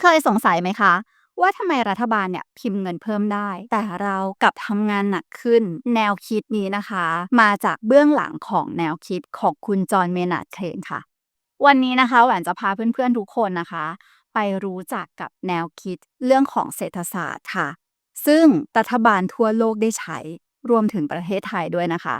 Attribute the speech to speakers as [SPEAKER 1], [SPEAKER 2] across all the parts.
[SPEAKER 1] เคยสงสัยไหมคะ ว่าทำไมรัฐบาลเนี่ยพิมพ์เงินเพิ่มได้ แต่เรากลับทำงานหนักขึ้น แนวคิดนี้นะคะ มาจากเบื้องหลังของแนวคิดของคุณจอห์นเมนาร์ดเคนค่ะ วันนี้นะคะแหวนจะพาเพื่อนๆทุกคนนะคะ ไปรู้จักกับแนวคิดเรื่องของเศรษฐศาสตร์ค่ะ ซึ่งรัฐบาลทั่วโลกได้ใช้ รวมถึงประเทศไทยด้วยนะคะ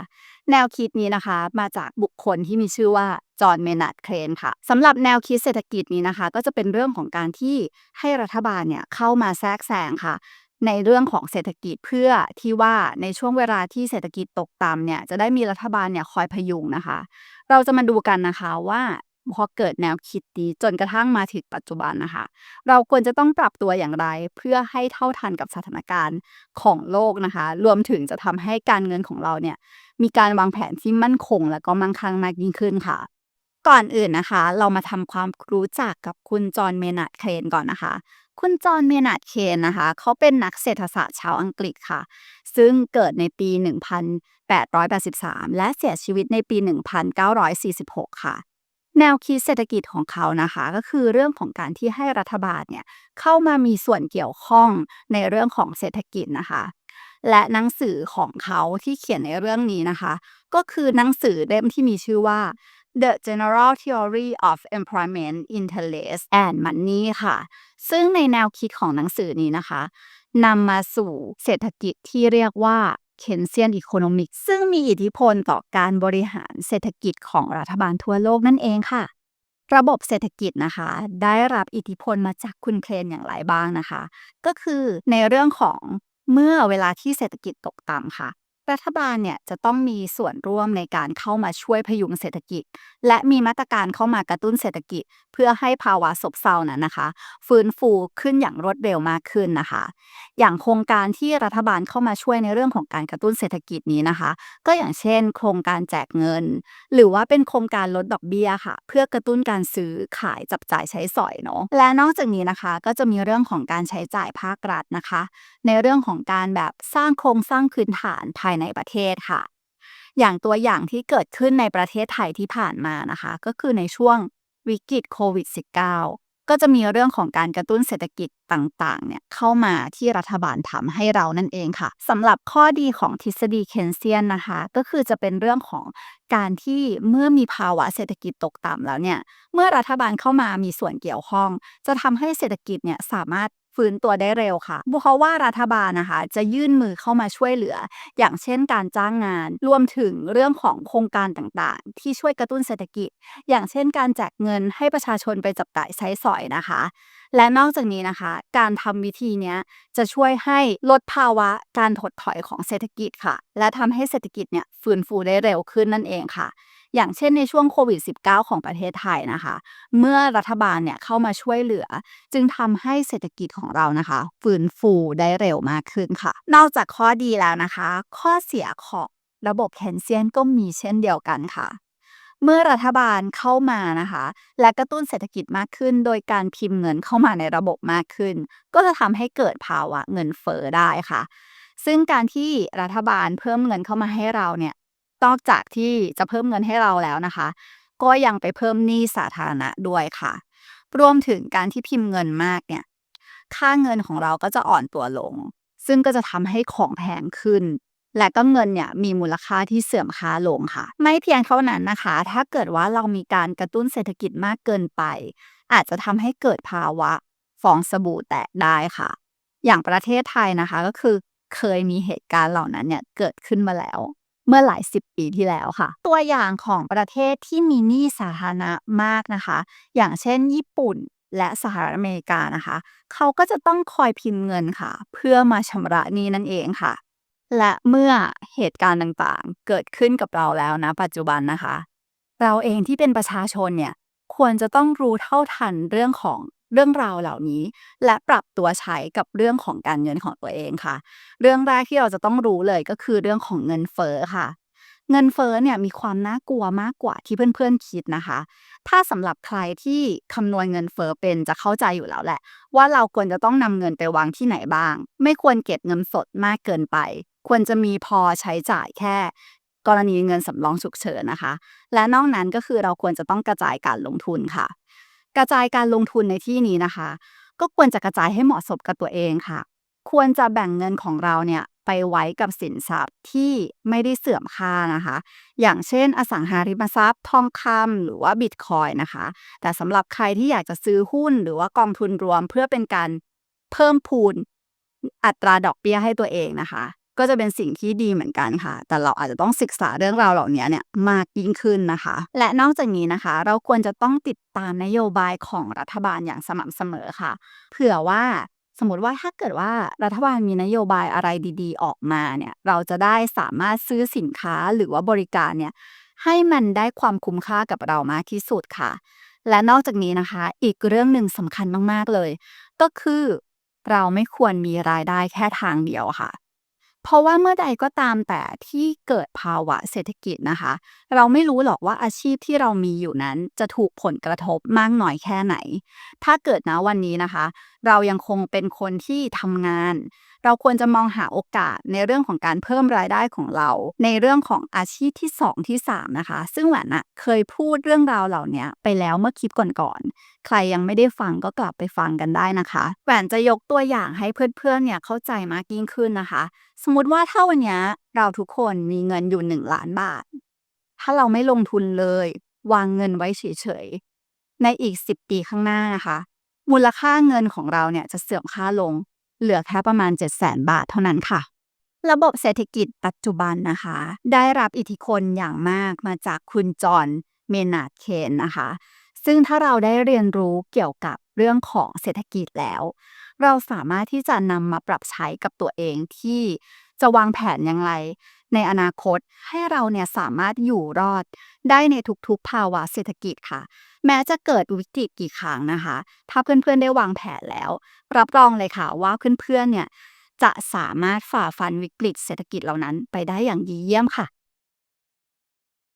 [SPEAKER 1] แนวคิดนี้นะคะมาจากบุคคลที่มีชื่อว่าจอห์นเมนาร์ดเครนค่ะสำหรับแนวคิดเศรษฐกิจนี้นะคะ ก็จะเป็นเรื่องของการที่ให้รัฐบาลเนี่ยเข้ามาแทรกแซงค่ะ ในเรื่องของเศรษฐกิจเพื่อที่ว่าในช่วงเวลาที่เศรษฐกิจตกต่ำเนี่ยจะได้มีรัฐบาลเนี่ยคอยพยุงนะคะ เราจะมาดูกันนะคะว่า พอเกิดแนวคิดนี้จนกระทั่งมาถึงปัจจุบันนะคะ เราควรจะต้องปรับตัวอย่างไร เพื่อให้เท่าทันกับสถานการณ์ของโลกนะคะ รวมถึงจะทำให้การเงินของเราเนี่ยมีการวางแผนที่มั่นคง และก็มั่งคั่งมากยิ่งขึ้นค่ะ ก่อนอื่นนะคะ เรามาทำความรู้จักกับคุณจอห์นเมนาดเคนก่อนนะคะคุณจอห์นเมนาดเคนนะคะ เขาเป็นนักเศรษฐศาสตร์ชาวอังกฤษค่ะ ซึ่งเกิดในปี 1883 และเสียชีวิตในปี 1946 ค่ะ แนวคิดเศรษฐกิจของเขานะคะ ก็คือเรื่องของการที่ให้รัฐบาลเนี่ยเข้ามามีส่วนเกี่ยวข้องในเรื่องของเศรษฐกิจนะคะ และหนังสือของเขาที่เขียนในเรื่องนี้นะคะ ก็คือหนังสือเล่มที่มีชื่อว่า The General Theory of Employment Interest and Money ค่ะ ซึ่งในแนวคิดของหนังสือนี้นะคะนำมาสู่เศรษฐกิจที่เรียกว่า Keynesian Economic ซึ่งมีอิทธิพลต่อการบริหารเศรษฐกิจของรัฐบาลทั่วโลกนั่นเองค่ะ ระบบเศรษฐกิจนะคะ ได้รับอิทธิพลมาจากคุณเคลนอย่างไรบ้างนะคะ ก็คือในเรื่องของเมื่อเวลาที่เศรษฐกิจตกต่ำค่ะ รัฐบาลเนี่ยจะต้องมีส่วนร่วมในการเข้ามาช่วยพยุงเศรษฐกิจ และมีมาตรการเข้ามากระตุ้นเศรษฐกิจ เพื่อให้ภาวะซบเซานั้นนะคะ ฟื้นฟูขึ้นอย่างรวดเร็วมากขึ้นนะคะ อย่างโครงการที่รัฐบาลเข้ามาช่วยในเรื่องของการกระตุ้นเศรษฐกิจนี้นะคะ ก็อย่างเช่น โครงการแจกเงิน หรือว่าเป็นโครงการลดดอกเบี้ยค่ะ เพื่อกระตุ้นการซื้อขายจับจ่ายใช้สอยเนาะและนอกจากนี้นะคะ ก็จะมีเรื่องของการใช้จ่ายภาครัฐนะคะ ในเรื่องของการแบบสร้างโครงสร้างพื้นฐานภายในประเทศค่ะ อย่างตัวอย่างที่เกิดขึ้นในประเทศไทยที่ผ่านมานะคะ ก็คือในช่วงวิกฤตโควิด -19 ก็จะมีเรื่องของการกระตุ้นเศรษฐกิจต่างๆ เนี่ยเข้ามาที่รัฐบาลทำให้เรานั่นเองค่ะสำหรับข้อดีของทฤษฎีเคนเซียนนะคะ ก็คือจะเป็นเรื่องของการที่เมื่อมีภาวะเศรษฐกิจตกต่ำแล้วเนี่ย เมื่อรัฐบาลเข้ามามีส่วนเกี่ยวข้อง จะทำให้เศรษฐกิจเนี่ยสามารถ ฟื้นตัวได้เร็วค่ะเพราะว่ารัฐบาลนะคะ จะยื่นมือเข้ามาช่วยเหลือ อย่างเช่นการจ้างงาน รวมถึงเรื่องของโครงการต่างๆ ที่ช่วยกระตุ้นเศรษฐกิจ อย่างเช่น การแจกเงินให้ประชาชนไปจับจ่ายใช้สอยนะคะ และนอกจากนี้นะคะ การทำวิธีนี้จะช่วยให้ลดภาวะการถดถอยของเศรษฐกิจค่ะ และทำให้เศรษฐกิจเนี่ยฟื้นฟูได้เร็วขึ้นนั่นเองค่ะ อย่างเช่นในช่วงโควิด -19 ของประเทศไทยนะคะ เมื่อรัฐบาลเนี่ยเข้ามาช่วยเหลือ จึงทำให้เศรษฐกิจของเรานะคะ ฟื้นฟูได้เร็วมากขึ้นค่ะ นอกจากข้อดีแล้วนะคะ ข้อเสียของระบบเคนเซียนก็มีเช่นเดียวกันค่ะ เมื่อรัฐบาลเข้ามานะคะ และกระตุ้นเศรษฐกิจมากขึ้น โดยการพิมพ์เงินเข้ามาในระบบมากขึ้น ก็จะทำให้เกิดภาวะเงินเฟ้อได้ค่ะซึ่งการที่รัฐบาลเพิ่มเงินเข้ามาให้เราเนี่ย นอกจากที่จะเพิ่มเงินให้เราแล้วนะคะ ก็ยังไปเพิ่มหนี้สาธารณะด้วยค่ะ รวมถึงการที่พิมพ์เงินมากเนี่ย ค่าเงินของเราก็จะอ่อนตัวลง ซึ่งก็จะทำให้ของแพงขึ้น และก็เงินเนี่ยมีมูลค่าที่เสื่อมค่าลงค่ะ ไม่เพียงเท่านั้นนะคะ ถ้าเกิดว่าเรามีการกระตุ้นเศรษฐกิจมากเกินไป อาจจะทำให้เกิดภาวะฟองสบู่แตกได้ค่ะ อย่างประเทศไทยนะคะก็คือเคยมีเหตุการณ์เหล่านั้นเนี่ยเกิดขึ้นมาแล้ว เมื่อหลายสิบปีที่แล้วค่ะ ตัวอย่างของประเทศที่มีหนี้สาธารณะมากนะคะ อย่างเช่น ญี่ปุ่นและสหรัฐอเมริกานะคะ เขาก็จะต้องคอยพิมพ์เงินค่ะ เพื่อมาชำระหนี้นั่นเองค่ะ และเมื่อเหตุการณ์ต่างๆ เกิดขึ้นกับเราแล้วนะ ปัจจุบันนะคะ เราเองที่เป็นประชาชนเนี่ยควรจะต้องรู้เท่าทันเรื่องของ เรื่องราวเหล่านี้ และปรับตัวใช้กับเรื่องของการเงินของตัวเองค่ะ เรื่องแรกที่เราจะต้องรู้เลยก็คือเรื่องของเงินเฟ้อค่ะ เงินเฟ้อเนี่ยมีความน่ากลัวมากกว่าที่เพื่อนๆคิดนะคะ ถ้าสำหรับใครที่คำนวณเงินเฟ้อเป็นจะเข้าใจอยู่แล้วแหละ ว่าเราควรจะต้องนำเงินไปวางที่ไหนบ้าง ไม่ควรเก็บเงินสดมากเกินไป ควรจะมีพอใช้จ่ายแค่กรณีเงินสำรองฉุกเฉินนะคะ และนอกนั้นก็คือเราควรจะต้องกระจายการลงทุนค่ะ กระจายการลงทุนในที่นี้นะคะ ก็ควรจะกระจายให้เหมาะสมกับตัวเองค่ะ ควรจะแบ่งเงินของเราเนี่ยไปไว้กับสินทรัพย์ที่ไม่ได้เสื่อมค่านะคะ อย่างเช่น อสังหาริมทรัพย์ ทองคำหรือว่าบิตคอยน์นะคะ แต่สำหรับใครที่อยากจะซื้อหุ้นหรือว่ากองทุนรวมเพื่อเป็นการเพิ่มพูนอัตราดอกเบี้ยให้ตัวเองนะคะ ก็จะเป็นสิ่งที่ดีเหมือนกันค่ะ แต่เราอาจจะต้องศึกษาเรื่องราวเหล่านี้เนี่ยมากยิ่งขึ้นนะคะ และนอกจากนี้นะคะ เราควรจะต้องติดตามนโยบายของรัฐบาลอย่างสม่ำเสมอค่ะ เผื่อว่าสมมติว่าถ้าเกิดว่ารัฐบาลมีนโยบายอะไรดี ๆ ออกมาเนี่ยเราจะได้สามารถซื้อสินค้าหรือว่าบริการเนี่ยให้มันได้ความคุ้มค่ากับเรามากที่สุดค่ะ และนอกจากนี้นะคะ อีกเรื่องหนึ่งสำคัญมากๆเลย ก็คือเราไม่ควรมีรายได้แค่ทางเดียวค่ะ เพราะว่าเมื่อใดก็ตามแต่ที่เกิดภาวะเศรษฐกิจนะคะ เราไม่รู้หรอกว่าอาชีพที่เรามีอยู่นั้นจะถูกผลกระทบมากน้อยแค่ไหน ถ้าเกิดนะวันนี้นะคะ เรายังคงเป็นคนที่ทำงาน เราควรจะมองหาโอกาสในเรื่องของการเพิ่มรายได้ของเรา ในเรื่องของอาชีพที่ 2 ที่ 3 นะคะ ซึ่งแหวนอะเคยพูดเรื่องราวเหล่านี้ไปแล้วเมื่อคลิปก่อนๆใครยังไม่ได้ฟังก็กลับไปฟังกันได้นะคะแหวนจะยกตัวอย่างให้เพื่อนๆเนี่ยเข้าใจมากยิ่งขึ้นนะคะสมมติว่าถ้าวันนี้เราทุกคนมีเงินอยู่1ล้านบาท ถ้าเราไม่ลงทุนเลย วางเงินไว้เฉยๆ ในอีก10ปีข้างหน้านะคะ มูลค่าเงินของเราเนี่ยจะเสื่อมค่าลง เหลือแค่ประมาณ7 0 0 0 0 0บาทเท่านั้นค่ะ ระบบเศรษฐกิจปัจจุบันนะคะ ได้รับอิทธิพลอย่างมากมาจากคุณจอห์นเมนาร์ดเคนนะคะ ซึ่งถ้าเราได้เรียนรู้เกี่ยวกับ เรื่องของเศรษฐกิจแล้ว เราสามารถที่จะนำมาปรับใช้กับตัวเองที่จะวางแผนอย่างไร ในอนาคตให้เราเนี่ยสามารถอยู่รอดได้ในทุกๆภาวะเศรษฐกิจค่ะ แม้จะเกิดวิกฤตกี่ครั้งนะคะ ถ้าเพื่อนๆได้วางแผนแล้ว รับรองเลยค่ะว่าเพื่อนๆเนี่ยจะสามารถฝ่าฟันวิกฤตเศรษฐกิจเหล่านั้นไปได้อย่างดีเยี่ยมค่ะ